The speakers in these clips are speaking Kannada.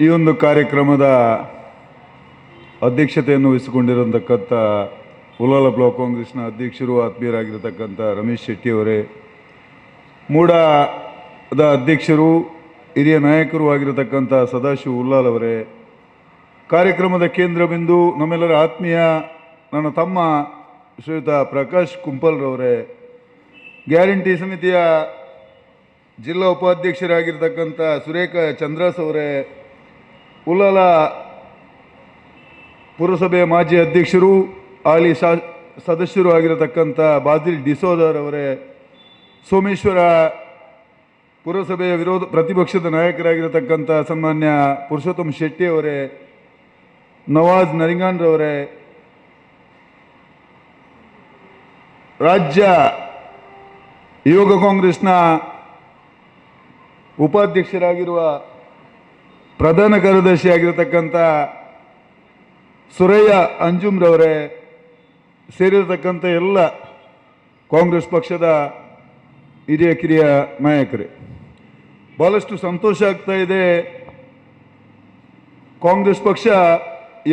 ಈ ಒಂದು ಕಾರ್ಯಕ್ರಮದ ಅಧ್ಯಕ್ಷತೆಯನ್ನು ವಹಿಸಿಕೊಂಡಿರತಕ್ಕಂಥ ಉಲಾಲ ಬ್ಲಾಕ್ ಕಾಂಗ್ರೆಸ್ನ ಅಧ್ಯಕ್ಷರು, ಆತ್ಮೀಯರಾಗಿರತಕ್ಕಂಥ ರಮೇಶ್ ಶೆಟ್ಟಿಯವರೇ ಮೂಡದ ಅಧ್ಯಕ್ಷರು, ಹಿರಿಯ ನಾಯಕರು ಆಗಿರತಕ್ಕಂಥ ಸದಾಶಿವ ಉಲ್ಲಾಲ್ ಅವರೇ, ಕಾರ್ಯಕ್ರಮದ ಕೇಂದ್ರ ಬಿಂದು ನಮ್ಮೆಲ್ಲರ ಆತ್ಮೀಯ ನನ್ನ ತಮ್ಮ ಶ್ರೀಯುತ ಪ್ರಕಾಶ್ ಕುಂಪಲ್ರವರೇ ಗ್ಯಾರಂಟಿ ಸಮಿತಿಯ ಜಿಲ್ಲಾ ಉಪಾಧ್ಯಕ್ಷರಾಗಿರ್ತಕ್ಕಂಥ ಸುರೇಖ ಚಂದ್ರಾಸ್ ಅವರೇ ಉಲ್ಲಾಲ ಪುರಸಭೆಯ ಮಾಜಿ ಅಧ್ಯಕ್ಷರು ಆಲಿ ಶಾ ಸದಸ್ಯರು ಆಗಿರತಕ್ಕಂಥ ಬಾದಿಲ್ ಡಿಸೋದರ್ ಅವರೇ, ಸೋಮೇಶ್ವರ ಪುರಸಭೆಯ ವಿರೋಧ, ಪ್ರತಿಪಕ್ಷದ ನಾಯಕರಾಗಿರತಕ್ಕಂಥ ಸನ್ಮಾನ್ಯ ಪುರುಷೋತ್ತಮ್ ಶೆಟ್ಟಿ ಅವರೇ, ನವಾಜ್ ನರಿಂಗಾನ್ರವರೇ ರಾಜ್ಯ ಯೋಗ ಕಾಂಗ್ರೆಸ್ನ ಉಪಾಧ್ಯಕ್ಷರಾಗಿರುವ ಪ್ರಧಾನ ಕಾರ್ಯದರ್ಶಿ ಆಗಿರತಕ್ಕಂಥ ಸುರಯ್ಯ ಅಂಜುಮ್ರವರೇ ಸೇರಿರತಕ್ಕಂಥ ಎಲ್ಲ ಕಾಂಗ್ರೆಸ್ ಪಕ್ಷದ ಹಿರಿಯ, ಕಿರಿಯ ನಾಯಕರೇ ಭಾಳಷ್ಟು ಸಂತೋಷ ಆಗ್ತಾ ಇದೆ. ಕಾಂಗ್ರೆಸ್ ಪಕ್ಷ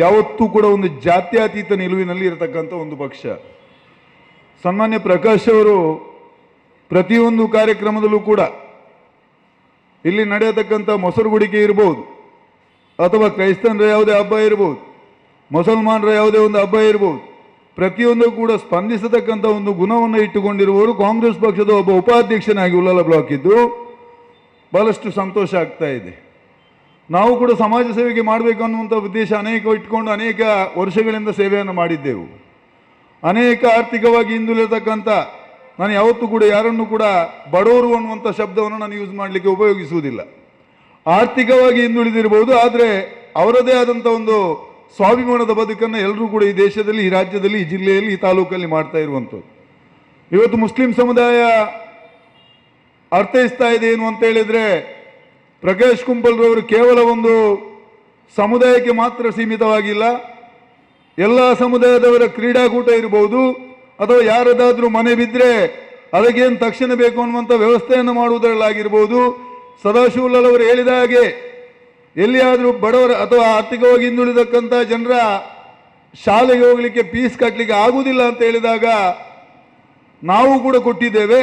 ಯಾವತ್ತೂ ಕೂಡ ಒಂದು ಜಾತ್ಯತೀತ ನಿಲುವಿನಲ್ಲಿ ಇರತಕ್ಕಂಥ ಒಂದು ಪಕ್ಷ. ಸನ್ಮಾನ್ಯ ಪ್ರಕಾಶ್ ಅವರು ಪ್ರತಿಯೊಂದು ಕಾರ್ಯಕ್ರಮದಲ್ಲೂ ಕೂಡ ಇಲ್ಲಿ ನಡೆಯತಕ್ಕಂಥ ಮೊಸರುಗುಡಿಕೆ ಇರ್ಬೋದು. ಅಥವಾ ಕ್ರೈಸ್ತನರ ಯಾವುದೇ ಹಬ್ಬ ಇರ್ಬೋದು, ಮುಸಲ್ಮಾನರ ಯಾವುದೇ ಒಂದು ಹಬ್ಬ ಇರ್ಬೋದು, ಪ್ರತಿಯೊಂದು ಕೂಡ ಸ್ಪಂದಿಸತಕ್ಕಂಥ ಒಂದು ಗುಣವನ್ನು ಇಟ್ಟುಕೊಂಡಿರುವವರು ಕಾಂಗ್ರೆಸ್ ಪಕ್ಷದ ಒಬ್ಬ ಉಪಾಧ್ಯಕ್ಷನಾಗಿ ಉಲ್ಲಲ ಬ್ಲಾಕ್ ಇದ್ದು ಬಹಳಷ್ಟು ಸಂತೋಷ ಆಗ್ತಾ ಇದೆ. ನಾವು ಕೂಡ ಸಮಾಜ ಸೇವೆಗೆ ಮಾಡಬೇಕು ಅನ್ನುವಂಥ ಉದ್ದೇಶ ಅನೇಕ ಇಟ್ಕೊಂಡು ಅನೇಕ ವರ್ಷಗಳಿಂದ ಸೇವೆಯನ್ನು ಮಾಡಿದ್ದೆವು. ಅನೇಕ ಆರ್ಥಿಕವಾಗಿ ಹಿಂದುಳಿರತಕ್ಕಂಥ, ನಾನು ಯಾವತ್ತೂ ಕೂಡ ಯಾರನ್ನು ಕೂಡ ಬಡವರು ಅನ್ನುವಂಥ ಶಬ್ದವನ್ನು ನಾನು ಯೂಸ್ ಮಾಡಲಿಕ್ಕೆ ಉಪಯೋಗಿಸುವುದಿಲ್ಲ. ಆರ್ಥಿಕವಾಗಿ ಹಿಂದುಳಿದಿರಬಹುದು, ಆದರೆ ಅವರದೇ ಆದಂಥ ಒಂದು ಸ್ವಾಭಿಮಾನದ ಬದುಕನ್ನು ಎಲ್ಲರೂ ಕೂಡ ಈ ದೇಶದಲ್ಲಿ, ಈ ರಾಜ್ಯದಲ್ಲಿ, ಈ ಜಿಲ್ಲೆಯಲ್ಲಿ, ಈ ತಾಲೂಕಲ್ಲಿ ಮಾಡ್ತಾ ಇರುವಂಥದ್ದು. ಇವತ್ತು ಮುಸ್ಲಿಂ ಸಮುದಾಯ ಅರ್ಥೈಸ್ತಾ ಇದೆ ಏನು ಅಂತ ಹೇಳಿದ್ರೆ ಪ್ರಕಾಶ್ ಕುಂಬಲ್ರವರು ಕೇವಲ ಒಂದು ಸಮುದಾಯಕ್ಕೆ ಮಾತ್ರ ಸೀಮಿತವಾಗಿಲ್ಲ. ಎಲ್ಲ ಸಮುದಾಯದವರ ಕ್ರೀಡಾಕೂಟ ಇರಬಹುದು, ಅಥವಾ ಯಾರದಾದರೂ ಮನೆ ಬಿದ್ದರೆ ಅದಕ್ಕೇನು ತಕ್ಷಣ ಬೇಕು ಅನ್ನುವಂಥ ವ್ಯವಸ್ಥೆಯನ್ನು ಮಾಡುವುದರಲ್ಲಾಗಿರ್ಬೋದು. ಸದಾಶಿವಲಾಲ್ ಅವರು ಹೇಳಿದ ಹಾಗೆ, ಎಲ್ಲಿಯಾದರೂ ಬಡವರ ಅಥವಾ ಆರ್ಥಿಕವಾಗಿ ಹಿಂದುಳಿದಕ್ಕಂಥ ಜನರ ಶಾಲೆಗೆ ಹೋಗಲಿಕ್ಕೆ ಫೀಸ್ ಕಟ್ಟಲಿಕ್ಕೆ ಆಗುವುದಿಲ್ಲ ಅಂತ ಹೇಳಿದಾಗ ನಾವು ಕೂಡ ಕೊಟ್ಟಿದ್ದೇವೆ.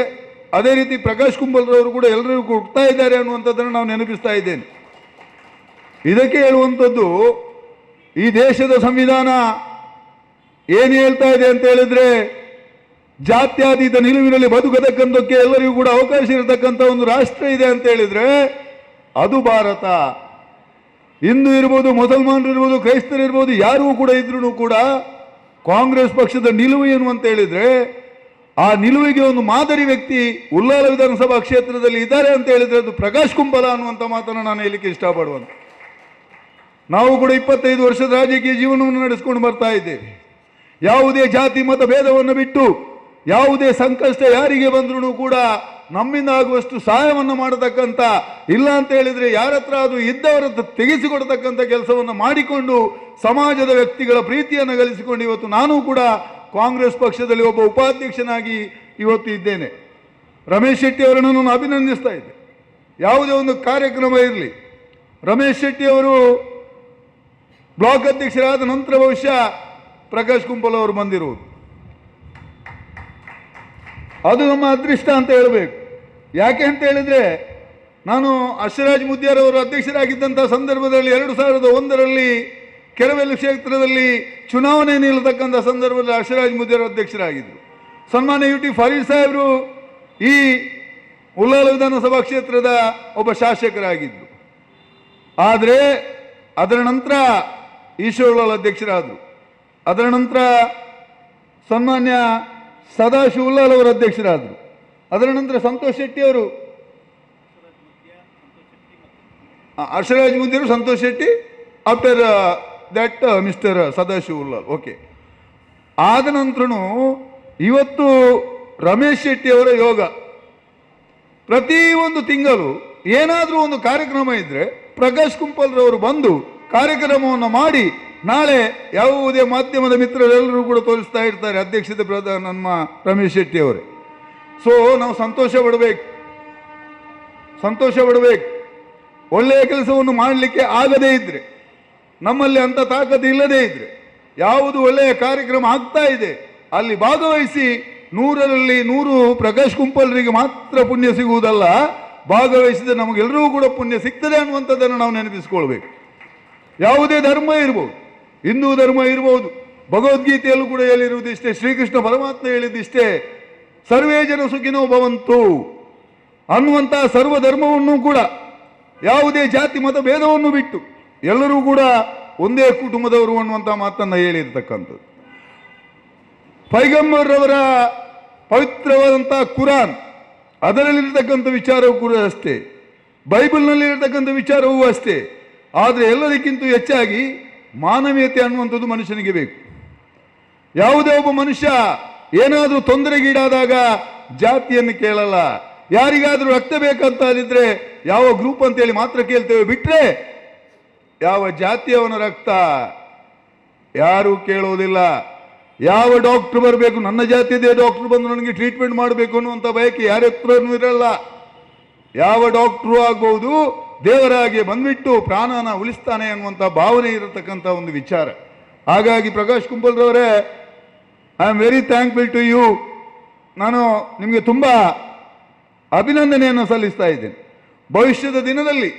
ಅದೇ ರೀತಿ ಪ್ರಕಾಶ್ ಕುಂಬಲ್ರವರು ಕೂಡ ಎಲ್ಲರಿಗೂ ಕೊಡ್ತಾ ಇದ್ದಾರೆ ಅನ್ನುವಂಥದ್ದನ್ನು ನಾವು ನೆನಪಿಸ್ತಾ ಇದ್ದೇನೆ. ಇದಕ್ಕೆ ಹೇಳುವಂಥದ್ದು, ಈ ದೇಶದ ಸಂವಿಧಾನ ಏನು ಹೇಳ್ತಾ ಇದೆ ಅಂತ ಹೇಳಿದ್ರೆ ಜಾತ್ಯತೀತ ನಿಲುವಿನಲ್ಲಿ ಬದುಕತಕ್ಕಂಥಕ್ಕೆ ಎಲ್ಲರಿಗೂ ಕೂಡ ಅವಕಾಶ ಇರತಕ್ಕಂಥ ಒಂದು ರಾಷ್ಟ್ರ ಇದೆ ಅಂತ ಹೇಳಿದ್ರೆ ಅದು ಭಾರತ. ಹಿಂದೂ ಇರ್ಬೋದು, ಮುಸಲ್ಮಾನರು ಇರ್ಬೋದು, ಕ್ರೈಸ್ತರು ಇರ್ಬೋದು ಯಾರಿಗೂ ಕೂಡ ಇದ್ರೂ ಕೂಡ ಕಾಂಗ್ರೆಸ್ ಪಕ್ಷದ ನಿಲುವು ಏನು ಅಂತ ಹೇಳಿದ್ರೆ ಆ ನಿಲುವಿಗೆ ಒಂದು ಮಾದರಿ ವ್ಯಕ್ತಿ ಉಲ್ಲಾಲ ವಿಧಾನಸಭಾ ಕ್ಷೇತ್ರದಲ್ಲಿ ಇದ್ದಾರೆ ಅಂತ ಹೇಳಿದ್ರೆ ಅದು ಪ್ರಕಾಶ್ ಕುಂಬಲ ಅನ್ನುವಂಥ ಮಾತನ್ನು ನಾನು ಹೇಳಲಿಕ್ಕೆ ಇಷ್ಟಪಡುವಂತ ನಾವು ಕೂಡ ಇಪ್ಪತ್ತೈದು ವರ್ಷದ ರಾಜಕೀಯ ಜೀವನವನ್ನು ನಡೆಸ್ಕೊಂಡು ಬರ್ತಾ ಇದ್ದೇವೆ. ಯಾವುದೇ ಜಾತಿ ಮತ ಭೇದವನ್ನು ಬಿಟ್ಟು ಯಾವುದೇ ಸಂಕಷ್ಟ ಯಾರಿಗೆ ಬಂದ್ರೂ ಕೂಡ ನಮ್ಮಿಂದ ಆಗುವಷ್ಟು ಸಹಾಯವನ್ನು ಮಾಡತಕ್ಕಂಥ, ಇಲ್ಲ ಅಂತ ಹೇಳಿದ್ರೆ ಯಾರ ಹತ್ರ ಅದು ಇದ್ದವರ ತೆಗೆಸಿಕೊಡ್ತಕ್ಕಂಥ ಕೆಲಸವನ್ನು ಮಾಡಿಕೊಂಡು ಸಮಾಜದ ವ್ಯಕ್ತಿಗಳ ಪ್ರೀತಿಯನ್ನು ಗಳಿಸಿಕೊಂಡು ಇವತ್ತು ನಾನು ಕೂಡ ಕಾಂಗ್ರೆಸ್ ಪಕ್ಷದಲ್ಲಿ ಒಬ್ಬ ಉಪಾಧ್ಯಕ್ಷನಾಗಿ ಇವತ್ತು ಇದ್ದೇನೆ. ರಮೇಶ್ ಶೆಟ್ಟಿ ಅವರನ್ನು ನಾನು ಅಭಿನಂದಿಸ್ತಾ ಇದ್ದೆ. ಯಾವುದೇ ಒಂದು ಕಾರ್ಯಕ್ರಮ ಇರಲಿ. ರಮೇಶ್ ಶೆಟ್ಟಿ ಅವರು ಬ್ಲಾಕ್ ಅಧ್ಯಕ್ಷರಾದ ನಂತರ ಬಹುಶಃ ಪ್ರಕಾಶ್ ಕುಂಪಲ್ ಅವರು ಬಂದಿರುವುದು. ಅದು ನಮ್ಮ ಅದೃಷ್ಟ ಅಂತ ಹೇಳಬೇಕು. ಯಾಕೆ ಅಂತ ಹೇಳಿದ್ರೆ, ನಾನು ಅಶ್ವರಾಜ್ ಮುದ್ಯಾರವರು ಅಧ್ಯಕ್ಷರಾಗಿದ್ದಂಥ ಸಂದರ್ಭದಲ್ಲಿ ಎರಡು ಸಾವಿರದ ಒಂದರಲ್ಲಿ ಕೆರವೆಲು ಕ್ಷೇತ್ರದಲ್ಲಿ ಚುನಾವಣೆ ನಿಲ್ಲತಕ್ಕಂಥ ಸಂದರ್ಭದಲ್ಲಿ ಅಶ್ವರಾಜ್ ಮುದ್ಯಾರ್ ಅಧ್ಯಕ್ಷರಾಗಿದ್ದರು. ಸನ್ಮಾನ್ಯ ಯು ಟಿ ಫರೀದ್ ಸಾಹೇಬರು ಈ ಉಲ್ಲಾಲ ವಿಧಾನಸಭಾ ಕ್ಷೇತ್ರದ ಒಬ್ಬ ಶಾಸಕರಾಗಿದ್ದರು. ಆದರೆ ಅದರ ನಂತರ ಈಶ್ವರಲಾಲ್ ಅಧ್ಯಕ್ಷರಾದರು. ಅದರ ನಂತರ ಸನ್ಮಾನ್ಯ ಸದಾಶಿವಲಾಲ್ ಅವರು ಅಧ್ಯಕ್ಷರಾದರು. ಅದರ ನಂತರ ಸಂತೋಷ್ ಶೆಟ್ಟಿ ಅವರು. Harshraj ಮುಂದಿರು Santosh Shetty after that mister Sadashivlal. Okay ಆದ ನಂತರ ಇವತ್ತು ರಮೇಶ್ ಶೆಟ್ಟಿ ಅವರ ಯೋಗ. ಪ್ರತಿ ಒಂದು ತಿಂಗಳು ಏನಾದರೂ ಒಂದು ಕಾರ್ಯಕ್ರಮ ಇದ್ರೆ ಪ್ರಕಾಶ್ ಕುಂಪಲ್ರವರು ಬಂದು ಕಾರ್ಯಕ್ರಮವನ್ನು ಮಾಡಿ ನಾಳೆ ಯಾವುದೇ ಮಾಧ್ಯಮದ ಮಿತ್ರರೆಲ್ಲರೂ ಕೂಡ ತೋರಿಸ್ತಾ ಇರ್ತಾರೆ ಅಧ್ಯಕ್ಷತೆ ಪ್ರಧಾನ ನಮ್ಮ ರಮೇಶ್ ಶೆಟ್ಟಿ ಅವರೇ. ಸೊ ನಾವು ಸಂತೋಷ ಪಡಬೇಕು. ಸಂತೋಷ ಪಡಬೇಕು. ಒಳ್ಳೆಯ ಕೆಲಸವನ್ನು ಮಾಡಲಿಕ್ಕೆ ಆಗದೇ ಇದ್ರೆ, ನಮ್ಮಲ್ಲಿ ಅಂಥ ತಾಕತ್ತು ಇಲ್ಲದೇ ಇದ್ರೆ, ಯಾವುದು ಒಳ್ಳೆಯ ಕಾರ್ಯಕ್ರಮ ಆಗ್ತಾ ಇದೆ, ಅಲ್ಲಿ ಭಾಗವಹಿಸಿ ನೂರರಲ್ಲಿ ನೂರು ಪ್ರಕಾಶ್ ಕುಂಪಲ್ರಿಗೆ ಮಾತ್ರ ಪುಣ್ಯ ಸಿಗುವುದಲ್ಲ, ಭಾಗವಹಿಸಿದ ನಮಗೆಲ್ಲರಿಗೂ ಕೂಡ ಪುಣ್ಯ ಸಿಗ್ತದೆ ಅನ್ನುವಂಥದ್ದನ್ನು ನಾವು ನೆನಪಿಸ್ಕೊಳ್ಬೇಕು. ಯಾವುದೇ ಧರ್ಮ ಇರ್ಬೋದು ಹಿಂದೂ ಧರ್ಮ ಇರ್ಬೋದು. ಭಗವದ್ಗೀತೆಯಲ್ಲೂ ಕೂಡ ಹೇಳಿರುವುದಿಷ್ಟೇ ಶ್ರೀಕೃಷ್ಣ ಪರಮಾತ್ಮ ಹೇಳಿದ್ದಿಷ್ಟೇ ಸರ್ವೇ ಜನ ಸುಖಿನೋ ಭವಂತು. ಅನ್ನುವಂತಹ ಸರ್ವ ಧರ್ಮವನ್ನು ಕೂಡ, ಯಾವುದೇ ಜಾತಿ ಮತ ಭೇದವನ್ನು ಬಿಟ್ಟು, ಎಲ್ಲರೂ ಕೂಡ ಒಂದೇ ಕುಟುಂಬದವರು ಅನ್ನುವಂಥ ಮಾತನ್ನು ಹೇಳಿರ್ತಕ್ಕಂಥದ್ದು. ಪೈಗಂಬರ್ರವರ ಪವಿತ್ರವಾದಂಥ ಕುರಾನ್, ಅದರಲ್ಲಿರ್ತಕ್ಕಂಥ ವಿಚಾರವೂ ಕೂಡ ಅಷ್ಟೇ. ಬೈಬಲ್ನಲ್ಲಿರ್ತಕ್ಕಂಥ ವಿಚಾರವೂ ಅಷ್ಟೇ. ಆದರೆ ಎಲ್ಲದಕ್ಕಿಂತ ಹೆಚ್ಚಾಗಿ ಮಾನವೀಯತೆ ಅನ್ನುವಂಥದ್ದು ಮನುಷ್ಯನಿಗೆ ಬೇಕು. ಯಾವುದೇ ಒಬ್ಬ ಮನುಷ್ಯ ಏನಾದರೂ ತೊಂದರೆಗೀಡಾದಾಗ ಜಾತಿಯನ್ನು ಕೇಳಲ್ಲ. ಯಾರಿಗಾದರೂ ರಕ್ತ ಬೇಕಂತಾದಿದ್ರೆ ಯಾವ ಗ್ರೂಪ್ ಅಂತೇಳಿ ಮಾತ್ರ ಕೇಳ್ತೇವೆ. ಬಿಟ್ಟರೆ ಯಾವ ಜಾತಿಯವನ ರಕ್ತ ಯಾರು ಕೇಳೋದಿಲ್ಲ. ಯಾವ ಡಾಕ್ಟರ್ ಬರಬೇಕು? ನನ್ನ ಜಾತಿಯದೇ ಡಾಕ್ಟರ್ ಬಂದು ನನಗೆ ಟ್ರೀಟ್ಮೆಂಟ್ ಮಾಡಬೇಕು ಅನ್ನುವಂಥ ಬಯಕೆ ಯಾರ ಹತ್ರನೂ ಇರಲ್ಲ. ಯಾವ ಡಾಕ್ಟ್ರು ಆಗ್ಬಹುದು ದೇವರಾಗಿ ಬಂದ್ಬಿಟ್ಟು ಪ್ರಾಣನ ಉಳಿಸ್ತಾನೆ ಅನ್ನುವಂಥ ಭಾವನೆ ಇರತಕ್ಕಂಥ ಒಂದು ವಿಚಾರ. ಹಾಗಾಗಿ Prakash ಕುಂಬಲ್ರವರೇ I am very thankful to you ನಾನು ನಿಮಗೆ ತುಂಬ ಅಭಿನಂದನೆಯನ್ನು ಸಲ್ಲಿಸ್ತಾ ಇದ್ದೇನೆ. ಭವಿಷ್ಯದ ದಿನದಲ್ಲಿ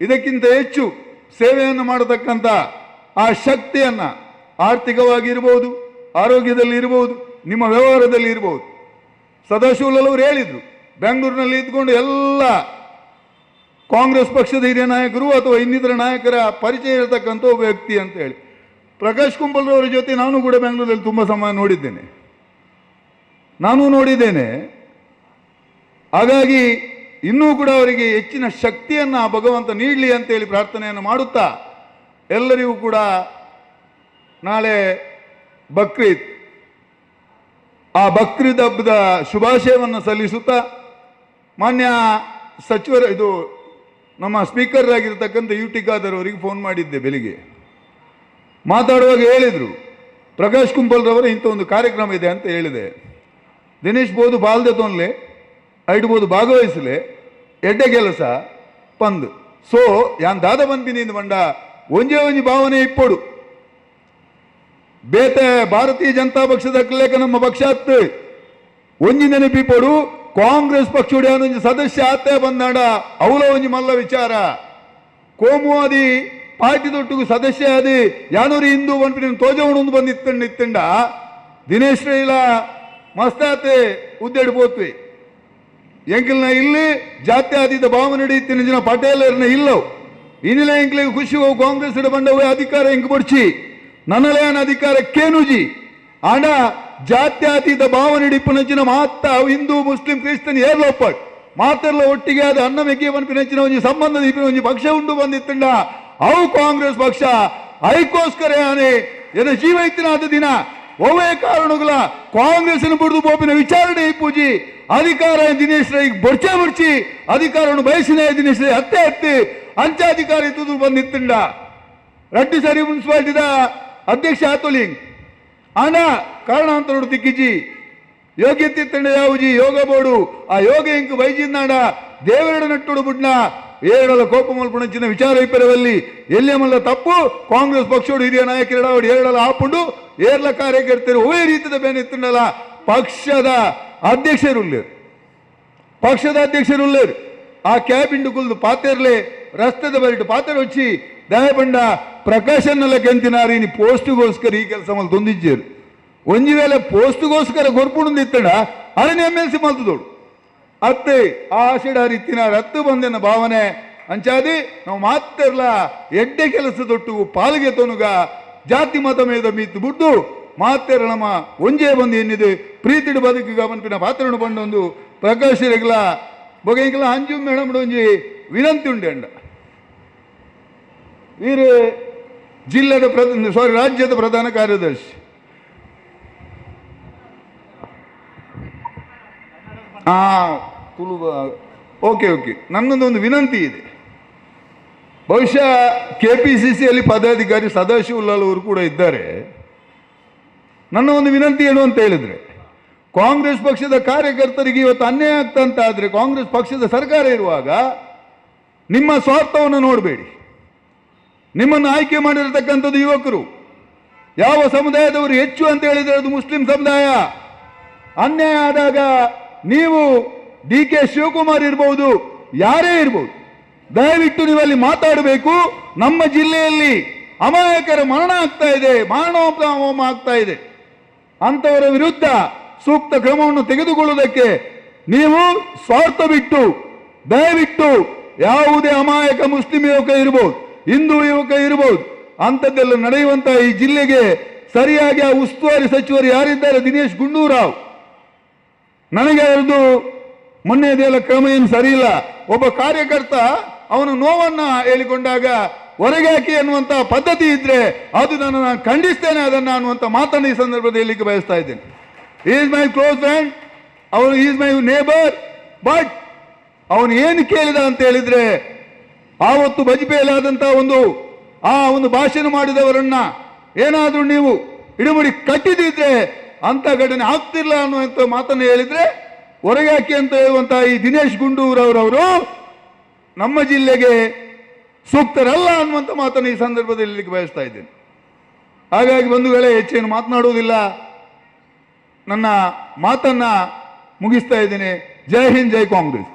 ಇದಕ್ಕಿಂತ ಹೆಚ್ಚು ಸೇವೆಯನ್ನು ಮಾಡತಕ್ಕಂಥ ಆ ಶಕ್ತಿಯನ್ನು ಆರ್ಥಿಕವಾಗಿ ಇರಬಹುದು ಆರೋಗ್ಯದಲ್ಲಿ ಇರಬಹುದು ನಿಮ್ಮ ವ್ಯವಹಾರದಲ್ಲಿ ಇರಬಹುದು ಸದಾಶಿವಲವರು ಹೇಳಿದರು, ಬೆಂಗಳೂರಿನಲ್ಲಿ ಇದ್ಕೊಂಡು ಎಲ್ಲ ಕಾಂಗ್ರೆಸ್ ಪಕ್ಷದ ಹಿರಿಯ ನಾಯಕರು ಅಥವಾ ಇನ್ನಿತರ ನಾಯಕರ ಪರಿಚಯ ಇರತಕ್ಕಂಥ ಒಬ್ಬ ವ್ಯಕ್ತಿ ಅಂತ ಹೇಳಿ. ಪ್ರಕಾಶ್ ಕುಂಬಲ್ರವರ ಜೊತೆ ನಾನು ಕೂಡ ಬೆಂಗಳೂರಲ್ಲಿ ತುಂಬ ಸಮಯ ನೋಡಿದ್ದೇನೆ. ನಾನು ನೋಡಿದ್ದೇನೆ. ಹಾಗಾಗಿ ಇನ್ನೂ ಕೂಡ ಅವರಿಗೆ ಹೆಚ್ಚಿನ ಶಕ್ತಿಯನ್ನು ಭಗವಂತ ನೀಡಲಿ ಅಂತೇಳಿ ಪ್ರಾರ್ಥನೆಯನ್ನು ಮಾಡುತ್ತಾ ಎಲ್ಲರಿಗೂ ಕೂಡ ನಾಳೆ ಬಕ್ರೀದ್. ಆ ಬಕ್ರೀದ್ ಹಬ್ಬದ ಶುಭಾಶಯವನ್ನು ಸಲ್ಲಿಸುತ್ತಾ ಮಾನ್ಯ ಸಚಿವರ ಇದು ನಮ್ಮ ಸ್ಪೀಕರ್ ಆಗಿರ್ತಕ್ಕಂಥ ಯು ಟಿ ಖಾದರ್ ಅವರಿಗೆ ಫೋನ್ ಮಾಡಿದ್ದೆ ಬೆಳಿಗ್ಗೆ. ಮಾತಾಡುವಾಗ ಹೇಳಿದರು, ಪ್ರಕಾಶ್ ಕುಂಬಲ್ರವರು ಇಂಥ ಒಂದು ಕಾರ್ಯಕ್ರಮ ಇದೆ ಅಂತ ಹೇಳಿದೆ. ದಿನೇಶ್ ಬೋದು ಬಾಲ್ದೆ ತೊನ್ಲೆ ಐಡ್ಬೋದು ಭಾಗವಹಿಸಲೆ, ಎಡ್ಡೆ ಕೆಲಸ, ಪಂದ್. ಸೊ, ಯಾನ್ ದಾದ ಬಂದಿನಿಂದ ಮಂಡ, ಒಂಜೇ ಒಂಜಿ ಭಾವನೆ ಇಪ್ಪಡು. ಬೇತೆ ಭಾರತೀಯ ಜನತಾ ಪಕ್ಷದ ನಮ್ಮ ಪಕ್ಷ ಒಂಜಿ ನೆನಪಿಪಡು ಕಾಂಗ್ರೆಸ್ ಪಕ್ಷದ ಒಂಜಿ ಸದಸ್ಯ ಆತೆ ಬಂದಾಡ ಅವಲ ಒಂಜಿ ಮಲ್ಲ ವಿಚಾರ. ಕೋಮುವಾದಿ ಪಾರ್ಟಿ ದೊಟ್ಟಿಗೂ ಸದಸ್ಯ ಅದಿ ಯಾನೂರಿ ಹಿಂದೂ ಬಂದ್ಬಿಟ್ಟು ತೋಜವಣೊಂದು ಬಂದು ಇತ್ತಂಡ ಇತ್ತಂಡ ದಿನೇಶ್ ರೈಲ ಮಸ್ತಾತೆ, ಉದ್ದೇಡಿ ಪೋತ್ವಿ. ಎಂಕಲ್ನ ಇಲ್ಲಿ ಜಾತ್ಯಾತೀತ ಭಾವನೆ ನಡೆಯುತ್ತಿನ ಜನ ಪಟೇಲರ್ನ ಇಲ್ಲವು. ಇನ್ನಿಲ್ಲ ಎಂಕ್ಲಿಗೆ ಖುಷಿ ಹೋಗಿ, ಕಾಂಗ್ರೆಸ್ ಬಂಡವೇ ಅಧಿಕಾರ ಎಂಕ್ ಬಡ್ಚಿ ನನ್ನಲೇನ ಅಧಿಕಾರ ಕೇನುಜಿ. ಆಂಡ ಜಾತ್ಯಾತೀತ ಭಾವನೆ ಇಡಿಪ್ಪನಂಚಿನ ಮಾತ ಹಿಂದೂ, ಮುಸ್ಲಿಂ ಕ್ರಿಸ್ತನ್ ಏರ್ಲೊಪ್ಪಟ್ ಮಾತೆಲ್ಲ ಒಟ್ಟಿಗೆ ಆದ ಅನ್ನ ಮೆಕ್ಕೆ ಪನ್ಪಿನಂಚಿನ ಒಂಜಿ ಸಂಬಂಧದ ಇಪ್ಪಿನ ಒಂಜಿ ಪಕ್ಷ ಉಂಟು ಬಂದಿತ್ತಂಡ. ಅವು ಕಾಂಗ್ರೆಸ್ ಪಕ್ಷ, ಐಕೋಸ್ಕರ ಆನೆ ಏನ ಜೀವ ಇತ್ತಿನ ಆದ ದಿನ. ಒವೇ ಕಾರಣಗಳ ಕಾಂಗ್ರೆಸ್ ಬಿಡುದು ಬೋಪಿನ ವಿಚಾರಣೆ ಪೂಜಿ. ಅಧಿಕಾರ ದಿನೇಶ್ ರೈ ಬರ್ಚೆ ಬಡ್ಚಿ, ಅಧಿಕಾರವನ್ನು ಬಯಸಿನ ದಿನೇಶ್ ರೈ ಹತ್ತೆ ಹತ್ತಿ ಅಂಚಾಧಿಕಾರ ಇದ್ದುದು ಬಂದಿತ್ತಂಡ. ರಡ್ಡಿ ಸರಿ ಮುನ್ಸಿಪಾಲಿಟಿದ ಅಧ್ಯಕ್ಷ ಆತೋಲಿಂಗ್. ಆಂಡ ಕಾರಣಾಂತರಡು ತಿಕ್ಕಿಜಿ ಯೋಗ್ಯತೆ ತಂಡ ಯಾವುಜಿ ಯೋಗ ಬೋರ್ಡು ಆ ಯೋಗ ಇಂಕ್ ಬೈಜಿಂದಾಂಡ ದೇವರಡ ನಟ್ಟುಡು ಬುಡ್ನ ಏರಳ ಕೋಪ ಮಲ್ಪುಣಂಚಿನ ವಿಚಾರ ಇಪ್ಪರವಲ್ಲಿ ಎಲ್ಲೇ ಮಲ್ಲ ತಪ್ಪು ಕಾಂಗ್ರೆಸ್ ಪಕ್ಷೋಡು ಹಿರಿಯ ನಾಯಕರಿಡಾವಡಿ ಏರಳ ಆಪುಂಡು ಏರ್ಲ ಕಾರ್ಯಕರ್ತರು ಒವೇ ರೀತಿಯ ಬೇನಿತ್ತಂಡಲ್ಲ ಪಕ್ಷದ ಅಧ್ಯಕ್ಷರುಳ್ಳೇರು ಪಕ್ಷದ ಅಧ್ಯಕ್ಷರುಳ್ಳೇರು ಆ ಕ್ಯಾಬಿಂಡು ಕುಲ್ದು ಪಾತೆರ್ಲೆ ರಸ್ತೆದ ಬರಿಟು ಪಾತೆರ್ వచ్చి ದಯಪಂಡ ಪ್ರಕಾಶನ್ನೆಲ್ಲ ಕೆಂತಿನಾರಿ, ನೀ ಪೋಸ್ಟ್ಗೋಸ್ಕರ ಈ ಕೆಲಸ ಮಲ್ ತೊಂದಿಜ್ಜೇರು ಒಂಜಿ ವೇಳೆ ಪೋಸ್ಟ್ಗೋಸ್ಕರ ಗೊರ್ಪುಂಡು ಇತ್ತಡ ಅದನ್ನ ಎಂ ಎಲ್ ಸಿ ಮಲ್ತದೋಡು ಅತ್ತೆ, ಆ ಆಷಡ ರೀತಿನ ರತ್ತು ಬಂದೆನ ಭಾವನೆ. ಅಂಚಾದಿ, ನಾವು ಮಾತಿರ್ಲ ಎಡ್ಡೆ ಕೆಲಸದೊಟ್ಟು ಪಾಲ್ಗೆ ತೊನುಗ ಜಾತಿ ಮತ ಮೇದ ಮೀತು ಬಿಟ್ಟು ಮಾತೇರ ನಮ್ಮ ಒಂಜೆ ಬಂದು ಏನಿದೆ ಪ್ರೀತಿಡು ಬದುಕು ಗಮನಪಿನ ಪಾತ್ರ ಬಂಡೊಂದು ಪ್ರಕಾಶ ರೆಗ್ಲ. ಬೊಗೆಂಕಲ ಅಂಜು ಮೇಡಮ್ ಒಂಜಿ ವಿನಂತಿ ಉಂಡೆ ಅಂಡ ವೀರು ಜಿಲ್ಲೆದ ಸಾರಿ ರಾಜ್ಯದ ಪ್ರಧಾನ ಕಾರ್ಯದರ್ಶಿ. ಆ ತುಳು ಓಕೆ ಓಕೆ ನನ್ನದು ಒಂದು ವಿನಂತಿ ಇದೆ. ಬಹುಶಃ ಕೆ ಪಿ ಸಿ ಸಿಯಲ್ಲಿ ಪದಾಧಿಕಾರಿ ಸದಾಶಿವಲಾಲ್ ಅವರು ಕೂಡ ಇದ್ದಾರೆ. ನನ್ನ ಒಂದು ವಿನಂತಿ ಏನು ಅಂತ ಹೇಳಿದ್ರೆ, ಕಾಂಗ್ರೆಸ್ ಪಕ್ಷದ ಕಾರ್ಯಕರ್ತರಿಗೆ ಇವತ್ತು ಅನ್ಯಾಯ ಆಗ್ತಂತ ಆದರೆ ಕಾಂಗ್ರೆಸ್ ಪಕ್ಷದ ಸರ್ಕಾರ ಇರುವಾಗ ನಿಮ್ಮ ಸ್ವಾರ್ಥವನ್ನು ನೋಡಬೇಡಿ. ನಿಮ್ಮನ್ನು ಆಯ್ಕೆ ಮಾಡಿರತಕ್ಕಂಥದ್ದು ಯುವಕರು. ಯಾವ ಸಮುದಾಯದವರು ಹೆಚ್ಚು ಅಂತ ಹೇಳಿದ್ರೆ ಅದು ಮುಸ್ಲಿಂ ಸಮುದಾಯ. ಅನ್ಯಾಯ ಆದಾಗ ನೀವು ಡಿ ಕೆ ಶಿವಕುಮಾರ್ ಇರ್ಬೋದು, ಯಾರೇ ಇರ್ಬೋದು, ದಯವಿಟ್ಟು ನೀವು ಅಲ್ಲಿ ಮಾತಾಡಬೇಕು. ನಮ್ಮ ಜಿಲ್ಲೆಯಲ್ಲಿ ಅಮಾಯಕರ ಮರಣ ಆಗ್ತಾ ಇದೆ ಮಾರಣೋಪಮ ಆಗ್ತಾ ಇದೆ. ಅಂತವರ ವಿರುದ್ಧ ಸೂಕ್ತ ಕ್ರಮವನ್ನು ತೆಗೆದುಕೊಳ್ಳುವುದಕ್ಕೆ ನೀವು ಸ್ವಾರ್ಥ ಬಿಟ್ಟು, ದಯವಿಟ್ಟು ಯಾವುದೇ ಅಮಾಯಕ ಮುಸ್ಲಿಂ ಯುವಕ ಇರಬಹುದು ಹಿಂದೂ ಯುವಕ ಇರಬಹುದು ಅಂಥದ್ದೆಲ್ಲ ನಡೆಯುವಂತಹ ಈ ಜಿಲ್ಲೆಗೆ ಸರಿಯಾಗಿ ಆ ಉಸ್ತುವಾರಿ ಸಚಿವರು ಯಾರಿದ್ದಾರೆ? ದಿನೇಶ್ ಗುಂಡೂರಾವ್. ನನಗೆ ಅವ್ರದ್ದು ಮೊನ್ನೆದೆಲ್ಲ ಕ್ರಮ ಏನು ಸರಿಯಿಲ್ಲ ಒಬ್ಬ ಕಾರ್ಯಕರ್ತ ಅವನು ನೋವನ್ನ ಹೇಳಿಕೊಂಡಾಗ ಹೊರಗೆ ಹಾಕಿ ಅನ್ನುವಂತ ಪದ್ಧತಿ ಇದ್ರೆ ಅದು ನಾನು ನಾನು ಖಂಡಿಸ್ತೇನೆ ಅದನ್ನು ಅನ್ನುವಂತ ಮಾತನ್ನು ಈ ಸಂದರ್ಭದಲ್ಲಿ ಹೇಳಿಕ್ಕೆ ಬಯಸ್ತಾ ಇದ್ದೇನೆ. ಈಸ್ ಮೈ ಕ್ಲೋಸ್ ಫ್ರೆಂಡ್ ಅವನು ಈಸ್ ಮೈ ನೇಬರ್ ಬಟ್ ಅವನು ಏನು ಕೇಳಿದ ಅಂತ ಹೇಳಿದ್ರೆ ಆವತ್ತು ಬಜ್ಪೆಯಲ್ಲಾದಂತಹ ಒಂದು, ಆ ಒಂದು ಭಾಷಣ ಮಾಡಿದವರನ್ನ ಏನಾದರೂ ನೀವು ಇಡಮುಡಿ ಕಟ್ಟಿದಿದ್ರೆ ಅಂತ ಘಟನೆ ಆಗ್ತಿಲ್ಲ ಅನ್ನುವಂಥ ಮಾತನ್ನು ಹೇಳಿದ್ರೆ ಹೊರಗೆ ಹಾಕಿ ಅಂತ ಹೇಳುವಂತಹ ಈ ದಿನೇಶ್ ಗುಂಡೂರವರವರು ನಮ್ಮ ಜಿಲ್ಲೆಗೆ ಸೂಕ್ತರಲ್ಲ ಅನ್ನುವಂಥ ಮಾತನ್ನು ಈ ಸಂದರ್ಭದಲ್ಲಿ ಬಯಸ್ತಾ ಇದ್ದೇನೆ. ಹಾಗಾಗಿ ಬಂಧುಗಳೇ, ಹೆಚ್ಚೇನು ಮಾತನಾಡುವುದಿಲ್ಲ. ನನ್ನ ಮಾತನ್ನ ಮುಗಿಸ್ತಾ ಇದ್ದೇನೆ. ಜೈ ಹಿಂದ್, ಜೈ ಕಾಂಗ್ರೆಸ್.